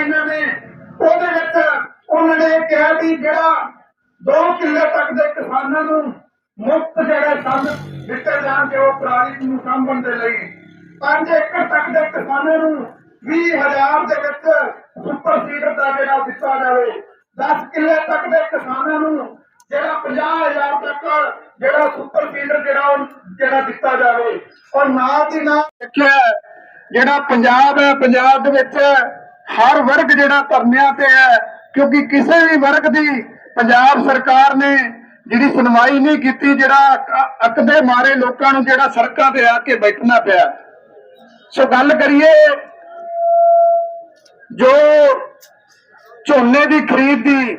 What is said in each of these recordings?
ਇਹਨਾਂ ਨੇ। ਉਹਦੇ ਵਿੱਚ ਉਹਨਾਂ ਨੇ ਕਿਹਾ ਵੀ ਜਿਹੜਾ 2 ਕਿੱਲੇ ਤੱਕ ਦੇ ਕਿਸਾਨਾਂ ਨੂੰ ਮੁਫਤ ਜਿਹੜੇ ਸੰਦ ਦਿੱਤੇ ਜਾਣਗੇ ਉਹ ਪਰਾਲੀ ਨੂੰ ਸਾਂਭਣ ਦੇ ਲਈ 5 ਏਕੜ ਤੱਕ ਦੇ ਕਿਸਾਨਾਂ ਨੂੰ 20000 ਦੇ ਵਿੱਚ ਸੁਪਰ ਸੀਡਰ ਦਾ ਜਿਹੜਾ ਦਿੱਤਾ ਜਾਵੇ। 10 ਕਿੱਲੇ ਤੱਕ ਦੇ ਕਿਸਾਨਾਂ ਨੂੰ ਜਿਹੜਾ 50000 ਤੱਕ ਜਿਹੜਾ ਸੁਪਰ ਸੀਡਰ ਜਿਹੜਾ ਉਹ ਜਿਹੜਾ ਦਿੱਤਾ ਜਾਵੇ। ਔਰ ਨਾਲ ਦੀ ਨਾਲ ਦੇਖਿਆ, ਜਿਹੜਾ ਪੰਜਾਬ ਹੈ, ਪੰਜਾਬ ਦੇ ਵਿੱਚ ਹਰ ਵਰਗ ਜਿਹੜਾ ਧਰਨਿਆਂ ਤੇ ਹੈ, ਕਿਉਂਕਿ ਕਿਸੇ ਵੀ ਵਰਗ ਦੀ ਪੰਜਾਬ ਸਰਕਾਰ ਨੇ ਜਿਹੜੀ ਸੁਣਵਾਈ ਨਹੀਂ ਕੀਤੀ, ਜਿਹੜਾ ਅ- ਮਾਰੇ ਲੋਕਾਂ ਨੂੰ ਜਿਹੜਾ ਸੜਕਾਂ ਤੇ ਆ ਕੇ ਬੈਠਣਾ ਪਿਆ। ਸੋ ਗੱਲ ਕਰੀਏ, ਜੋ ਝੋਨੇ ਦੀ ਖਰੀਦ ਦੀ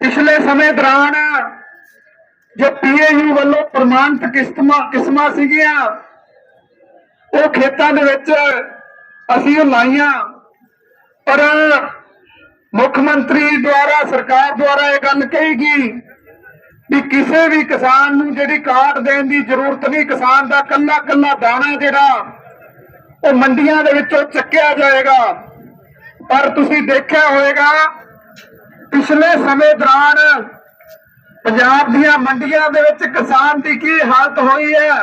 ਪਿਛਲੇ ਸਮੇਂ ਦੌਰਾਨ ਜੋ ਪੀਏਯੂ ਵੱਲੋਂ ਪ੍ਰਮਾਣਿਤ ਕਿਸਮਾਂ ਕਿਸਮਾਂ ਸੀਗੀਆਂ, ਉਹ ਖੇਤਾਂ ਦੇ ਵਿੱਚ ਅਸੀਂ ਉਹ ਲਾਈਆਂ। ਪਰ ਮੁੱਖ ਮੰਤਰੀ ਦੁਆਰਾ, ਸਰਕਾਰ ਦੁਆਰਾ ਇਹ ਗੱਲ ਕਹੀ ਗਈ ਵੀ ਕਿਸੇ ਵੀ ਕਿਸਾਨ ਨੂੰ ਜਿਹੜੀ ਕਾਟ ਦੇਣ ਦੀ ਜ਼ਰੂਰਤ ਨਹੀਂ, ਕਿਸਾਨ ਦਾ ਕੱਲਾ ਕੱਲਾ ਦਾਣਾ ਜਿਹੜਾ, ਉਹ ਮੰਡੀਆਂ ਦੇ ਵਿੱਚੋਂ ਚੱਕਿਆ ਜਾਏਗਾ। ਪਰ ਤੁਸੀਂ ਦੇਖਿਆ ਹੋਵੇਗਾ ਪਿਛਲੇ ਸਮੇਂ ਦੌਰਾਨ ਪੰਜਾਬ ਦੀਆਂ ਮੰਡੀਆਂ ਦੇ ਵਿੱਚ ਕਿਸਾਨ ਦੀ ਕੀ ਹਾਲਤ ਹੋਈ ਹੈ?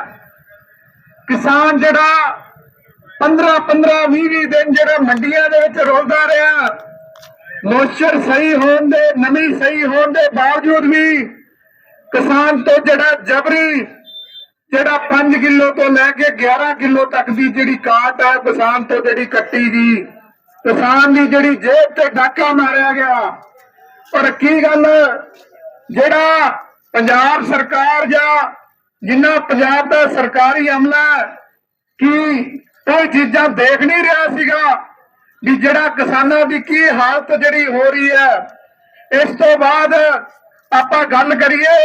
ਕਿਸਾਨ ਜਿਹੜਾ 15 15 20 20 ਦਿਨ ਜਿਹੜਾ ਮੰਡੀਆਂ ਦੇ ਵਿੱਚ ਰੋਲਦਾ ਰਿਹਾ। ਮੋਇਸਚਰ ਸਹੀ ਹੋਣ ਦੇ, ਨਮੀ ਸਹੀ ਹੋਣ ਦੇ ਬਾਵਜੂਦ ਵੀ ਕਿਸਾਨ ਤੋਂ ਜਿਹੜਾ ਜਬਰੀ, ਜਿਹੜਾ 5 ਕਿਲੋ ਤੋਂ ਲੈ ਕੇ 11 ਕਿਲੋ ਤੱਕ ਦੀ ਜਿਹੜੀ ਕਾਟ ਹੈ ਕਿਸਾਨ ਤੋਂ ਜਿਹੜੀ ਕੱਟੀ ਗਈ ਕਿਸਾਨ ਦੀ ਜਿਹੜੀ ਜੇਬ ਤੇ ਡਾਕਾ ਮਾਰਿਆ ਗਿਆ। ਪਰ ਕੀ ਗੱਲ? ਜਿਹੜਾ ਪੰਜਾਬ ਸਰਕਾਰ ਜਾਂ ਜਿੰਨਾ ਪੰਜਾਬ ਦਾ ਸਰਕਾਰੀ ਅਮਲਾ ਕੀ ਕੋਈ ਚੀਜ਼ਾਂ ਦੇਖ ਨਹੀਂ ਰਿਹਾ ਸੀਗਾ ਵੀ ਜਿਹੜਾ ਕਿਸਾਨਾਂ ਦੀ ਕੀ ਹਾਲਤ ਜਿਹੜੀ ਹੋ ਰਹੀ ਹੈ। ਇਸ ਤੋਂ ਬਾਅਦ ਆਪਾਂ ਗੱਲ ਕਰੀਏ